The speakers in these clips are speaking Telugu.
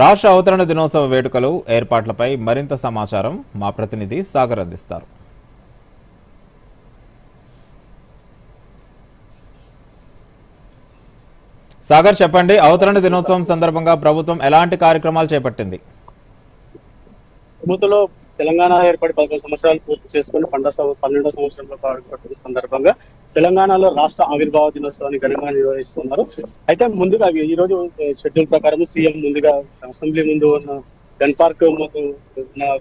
రాష్ట్ర అవతరణ దినోత్సవ వేడుకలు ఏర్పాట్లపై మరింత సమాచారం మా ప్రతినిధి సాగర్ అందిస్తారు. సాగర్ చెప్పండి అవతరణ దినోత్సవం సందర్భంగా ప్రభుత్వం ఎలాంటి కార్యక్రమాలు చేపట్టింది? తెలంగాణ ఏర్పడి పదకొండు సంవత్సరాలు పూర్తి చేసుకుని పండగ సం- పన్నెండో సంవత్సరంలో పాల్గొంటున్న సందర్భంగా తెలంగాణలో రాష్ట్ర ఆవిర్భావ దినోత్సవాన్ని ఘనంగా నిర్వహిస్తున్నారు. అయితే ముందుగా ఈ రోజు షెడ్యూల్ ప్రకారం సీఎం ముందుగా అసెంబ్లీ ముందు ఉన్న గన్ పార్క్ ముందు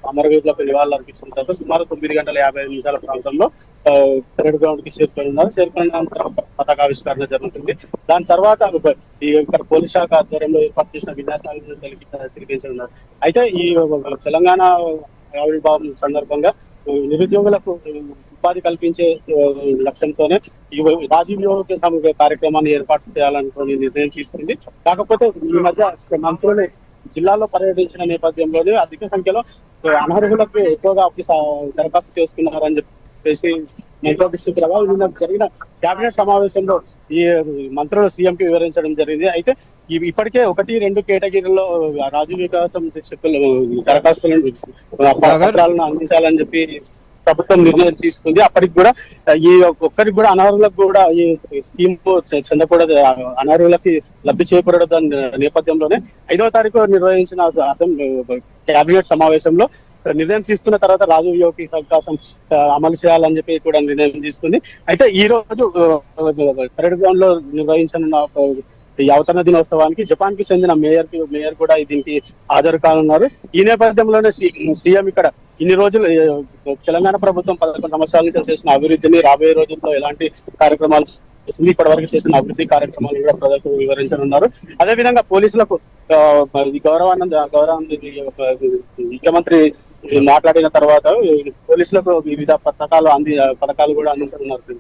అమరవీరులకు నివాళులు అర్పించిన తర్వాత సుమారు తొమ్మిది గంటల యాభై ఐదు నిమిషాల ప్రాంతంలో పరేడ్ గ్రౌండ్కి చేరుకొని ఉన్నారు చేరుకున్న అనంతరం పతాకావిష్కరణ జరుగుతుంది. దాని తర్వాత ఈ ఇక్కడ పోలీస్ శాఖ ఆధ్వర్యంలో ఏర్పాటు చేసిన విన్యాసాలను తెలిపి అయితే ఈ తెలంగాణ ఆవిర్భావం సందర్భంగా నిరుద్యోగులకు ఉపాధి కల్పించే లక్ష్యంతోనే ఈ రాజీవ్ యోగ సమూహ కార్యక్రమాన్ని ఏర్పాటు చేయాలనుకుని నిర్ణయం తీసుకుంది. కాకపోతే ఈ మధ్య మంత్రులు జిల్లాలో పర్యటించిన నేపథ్యంలోనే అధిక సంఖ్యలో అనర్హులకు ఎక్కువగా ఆఫీస్ దరఖాస్తు చేసుకున్నారని చెప్పి దృష్టికి రాగా నిన్న జరిగిన కేబినెట్ సమావేశంలో ఈ మంత్రులు సీఎం కి వివరించడం జరిగింది. అయితే ఇవి ఇప్పటికే ఒకటి రెండు కేటగిరీలో రాజీవ్ వికాసం శిక్షకులు దరఖాస్తులను పత్రాలను అందించాలని చెప్పి ప్రభుత్వం నిర్ణయం తీసుకుంది. అప్పటికి కూడా ఈ ఒక్కరికి కూడా అనర్హులకు కూడా ఈ స్కీమ్ చెందకూడదు. అనర్హులకి లబ్ధి చేయకూడదు దాని నేపథ్యంలోనే ఐదవ తారీఖు నిర్వహించిన అసెంబ్లీ కేబినెట్ సమావేశంలో నిర్ణయం తీసుకున్న తర్వాత రాజీవ్ యోగి అవకాశం అమలు చేయాలని చెప్పి కూడా నిర్ణయం తీసుకుంది. అయితే ఈ రోజు పరేడ్ గ్రౌండ్లో నిర్వహించనున్న ఈ అవతరణ దినోత్సవానికి జపాన్కి చెందిన మేయర్కి మేయర్ కూడా దీనికి హాజరు కానున్నారు. ఈ నేపథ్యంలోనే సీఎం ఇక్కడ ఇన్ని రోజులు తెలంగాణ ప్రభుత్వం పదకొండు సంవత్సరాల నుంచి చేసిన అభివృద్ధిని రాబోయే రోజుల్లో ఎలాంటి కార్యక్రమాలు చేస్తుంది? ఇప్పటి వరకు చేసిన అభివృద్ధి కార్యక్రమాలు కూడా ప్రజలకు వివరించనున్నారు. అదే విధంగా పోలీసులకు గౌరవానంద గౌరవానంద ముఖ్యమంత్రి మాట్లాడిన తర్వాత పోలీసులకు వివిధ పథకాలు అంది పథకాలు కూడా అందించనున్నారు.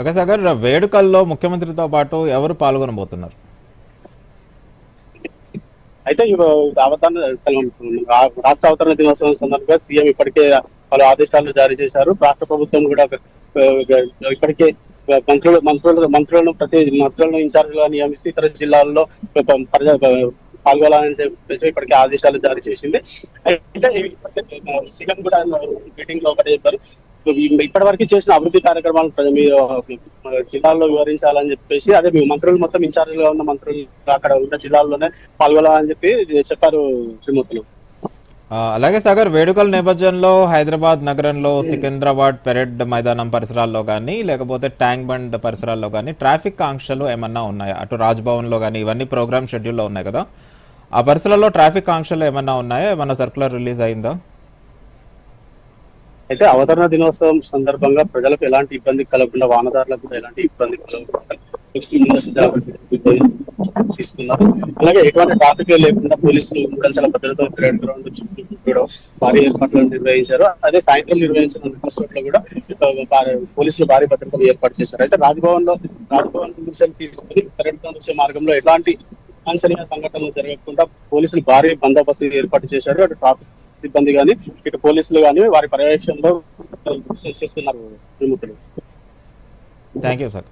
ఓకే సాగర్ వేడుకల్లో ముఖ్యమంత్రితో పాటు ఎవరు పాల్గొనబోతున్నారు? అయితే అవతరణ రాష్ట్ర అవతరణ దినోత్సవం సందర్భంగా సీఎం ఇప్పటికే పలు ఆదేశాలు జారీ చేశారు. రాష్ట్ర ప్రభుత్వం కూడా ఇప్పటికే మంత్రులు మంత్రులు మంత్రులను ప్రతి మంత్రులను ఇన్ఛార్జ్గా నియమిస్తూ ఇతర జిల్లాల్లో పాల్గొనాలని చెప్పేసి ఇప్పటికే ఆదేశాలు జారీ చేసింది. అయితే సీఎం కూడా మీటింగ్లో ఒకటి చెప్పారు. ఇప్పటి వరకు చేసిన అభివృద్ధి కార్యక్రమాలు మీరు జిల్లాల్లో వివరించాలని చెప్పేసి అదే మీ మంత్రులు మొత్తం ఇన్ఛార్జ్గా ఉన్న మంత్రులు అక్కడ ఉన్న జిల్లాల్లోనే పాల్గొనాలని చెప్పి చెప్పారు శ్రీమూర్తులు అలాగే సాగర్ వేడుకల నేపథ్యంలో హైదరాబాద్ నగరంలో సికింద్రాబాద్ పెరెడ్ మైదానం పరిసరాల్లో కానీ లేకపోతే ట్యాంక్ బండ్ పరిసరాల్లో కానీ ట్రాఫిక్ ఆంక్షలు ఏమన్నా ఉన్నాయా? అటు రాజ్భవన్లో కానీ ఇవన్నీ ప్రోగ్రామ్ షెడ్యూల్లో ఉన్నాయి కదా. ఆ పరిసరాల్లో ట్రాఫిక్ ఆంక్షలు ఏమన్నా ఉన్నాయా? ఏమన్నా సర్కులర్ రిలీజ్ అయిందా? అయితే అవతరణ దినోత్సవం సందర్భంగా ప్రజలకు ఎలాంటి ఇబ్బంది కలగకుండా వాహనదారులకు కూడా ఎలాంటి ఇబ్బంది కలగకుండా తీసుకున్నారు. అలాగే ఎటువంటి ట్రాఫిక్ లేకుండా పోలీసులు మూడంచెల భద్రతో పరేడ్ గ్రౌండ్ చుట్టూ కూడా భారీ ఏర్పాట్లు నిర్వహించారు. అదే సాయంత్రం నిర్వహించిన రిక్వెస్ట్లో కూడా పోలీసులు భారీ భద్రతను ఏర్పాటు చేశారు. అయితే రాజ్భవన్లో రాజ్భవన్ నుంచి తీసుకుని పరేడ్ గ్రౌండ్ వచ్చే మార్గంలో ఎలాంటి వాంఛనీయ సంఘటనలు జరగకుండా పోలీసులు భారీ బందోబస్తు ఏర్పాటు చేశారు. అటు ట్రాఫిక్ సిబ్బంది కానీ ఇటు పోలీసులు కానీ వారి పర్యవేక్షణలో చేస్తున్నారు. Thank you sir